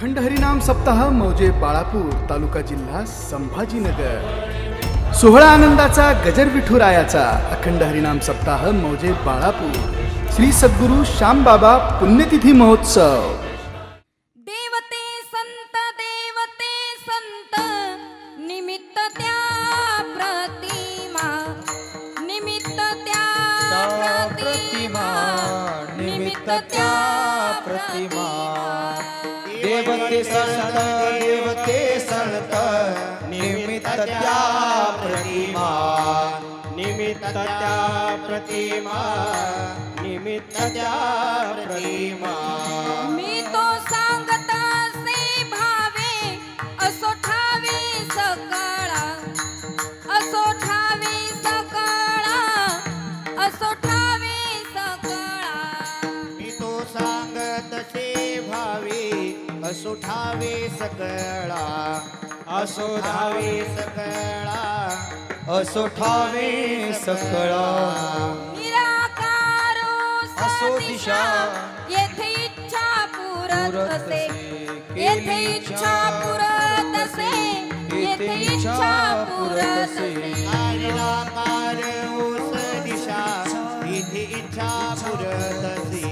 अखंड हरिनाम सप्ताह मौजे बाळापूर तालुका जिल्हा संभाजीनगर. सोहळा आनंदाचा गजर विठुरायाचा अखंड हरिनाम सप्ताह मौजे बाळापूर. श्री सद्गुरू श्यामबाबा पुण्यतिथी महोत्सव. देवते संत देवते संत निमित्त त्या प्रतिमा निमित्त त्या प्रतिमा निमित्त त्या प्रतिमा. देवते संत देवते संत निमित्त त्या प्रतिमा निमित्त त्या प्रतिमा निमित्त त्या प्रतिमा. मी तो सांग असो ठावे सकळा. असो धावे सकळा. असो ठावे सकळा. निराकारो असो दिशा. येथे इच्छा पुरत पुरत असे. असे. येथे इच्छा पुरत असे. येथे इच्छा पुरत असे. निराकार ओस दिशा. इथे इच्छा पुरतसे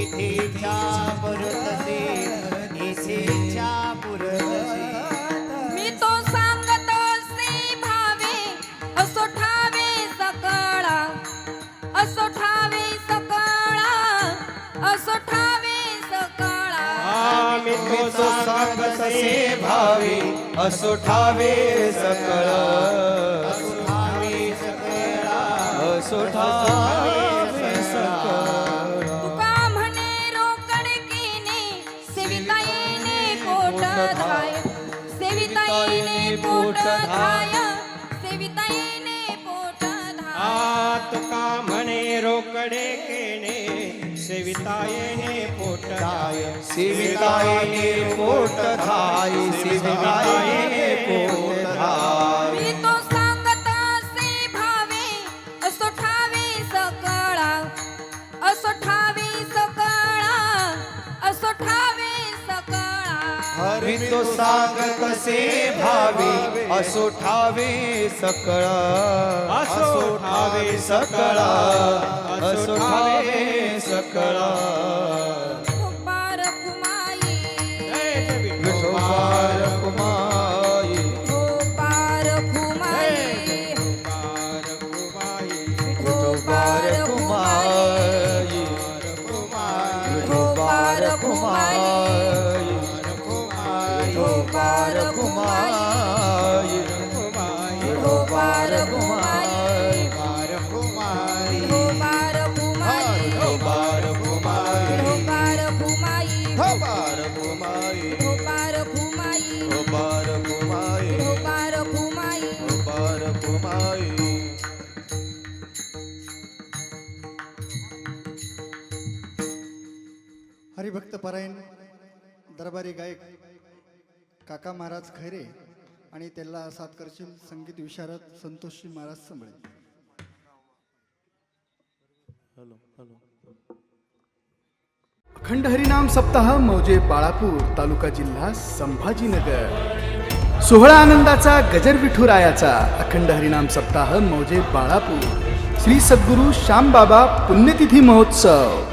इथे इच्छा पुरतसे इथे ठावे सकळा असो ठावे सकळा असो ठावे सकळा. आम्ही तो भावे असो ठावे सकळ. असो ठावे सकळ. तुका म्हणे रोकड केने सेविता येणे पोट धाय. सेविता येणे पोट धाय. सेविता रोकडे केणे सेवितायेने पोटदाय. शिविताये पोट धाय शिविताये सकळा हरी तो सांगत असे भावे असो ठावे सकळ असो ठावे कुमार असो ठावे सकळ पार कुमाई हो पार हो पार कुमारी। हो पार कुमाई हो पार कुमाई हो पार हो पार हरिभक्त परायण दरबारी गायक काका महाराज खैरे आणि त्याला साथ करशील संगीत विशारद संतोषजी महाराज संबळे अखंड हरिनाम सप्ताह मौजे बाळापूर तालुका जिल्हा संभाजीनगर. सोहळा आनंदाचा गजर विठुरायाचा अखंड हरिनाम सप्ताह मौजे बाळापूर. श्री सद्गुरू श्यामबाबा पुण्यतिथी महोत्सव.